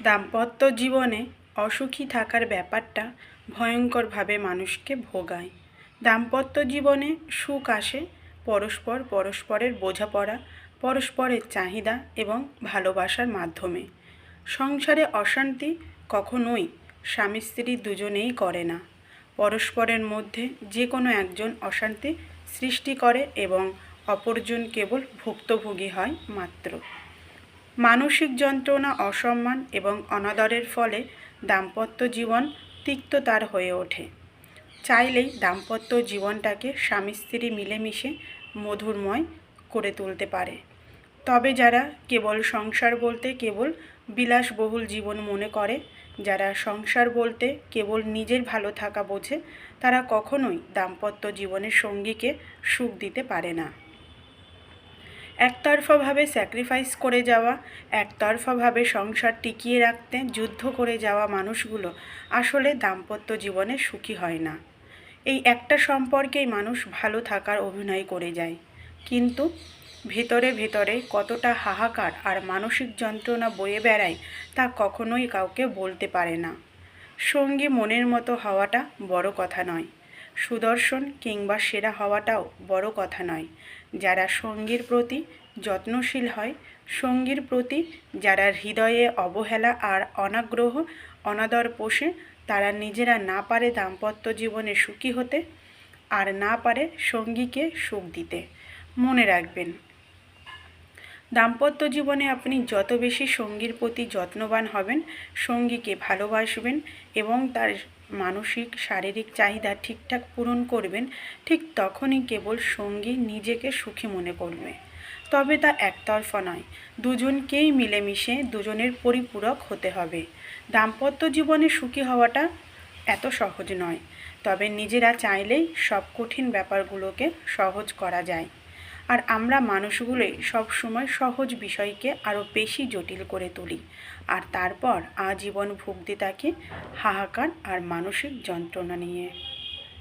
দাম্পত্য জীবনে অসুখী থাকার ব্যাপারটা ভয়ঙ্করভাবে মানুষকে ভোগায়। দাম্পত্য জীবনে সুখ আসে পরস্পর পরস্পরের বোঝাপড়া, পরস্পরের চাহিদা এবং ভালোবাসার মাধ্যমে। সংসারে অশান্তি কখনোই স্বামী স্ত্রী দুজনেই করে না। পরস্পরের মধ্যে যে কোনো একজন অশান্তি সৃষ্টি করে এবং অপরজন কেবল ভুক্তভোগী হয় মাত্র। মানসিক যন্ত্রণা, অসম্মান এবং অনাদরের ফলে দাম্পত্য জীবন তিক্ততার হয়ে ওঠে। চাইলেই দাম্পত্য জীবনটাকে স্বামী স্ত্রী মিলেমিশে মধুরময় করে তুলতে পারে। তবে যারা কেবল সংসার বলতে কেবল বিলাসবহুল জীবন মনে করে, যারা সংসার বলতে কেবল নিজের ভালো থাকা বোঝে, তারা কখনোই দাম্পত্য জীবনের সঙ্গীকে সুখ দিতে পারে না। একতরফাভাবে স্যাক্রিফাইস করে যাওয়া, একতরফাভাবে সংসার টিকিয়ে রাখতে, যুদ্ধ করে যাওয়া মানুষগুলো আসলে দাম্পত্য জীবনে সুখী হয় না। এই একটা সম্পর্কেই মানুষ ভালো থাকার অভিনয় করে যায়। কিন্তু ভেতরে ভেতরে কতটা হাহাকার আর মানসিক যন্ত্রণা বয়ে বেড়ায় তা কখনোই কাউকে বলতে পারে না। সঙ্গী মনের মতো হওয়াটা বড় কথা নয়। সুদর্শন কিংবা সেরা হওয়াটাও বড় কথা নয়। যারা সঙ্গীর প্রতি যত্নশীল হয়, সঙ্গীর প্রতি যারা হৃদয়ে অবহেলা আর অনাগ্রহ, অনাদর পোষে, তারা নিজেরা না পারে দাম্পত্য জীবনে সুখী হতে আর না পারে সঙ্গীকে সুখ দিতে। মনে রাখবেন, দাম্পত্য জীবনে আপনি যত বেশি সঙ্গীর প্রতি যত্নবান হবেন, সঙ্গীকে ভালোবাসবেন এবং তার মানসিক, শারীরিক চাহিদা ঠিকঠাক পূরণ করবেন, ঠিক তখনই কেবল সঙ্গী নিজেকে সুখী মনে করবে। তবে তা একতরফা নয়, দুজনকেই মিলেমিশে দুজনের পরিপূরক হতে হবে। দাম্পত্য জীবনে সুখী হওয়াটা এত সহজ নয়, তবে নিজেরা চাইলেই সব কঠিন ব্যাপারগুলোকে সহজ করা যায়। আর আমরা মানুষগুলোই সবসময় সহজ বিষয়কে আরও বেশি জটিল করে তুলি। আর তারপর আজীবন ভুগতে থাকি হাহাকার আর মানসিক যন্ত্রণা নিয়ে।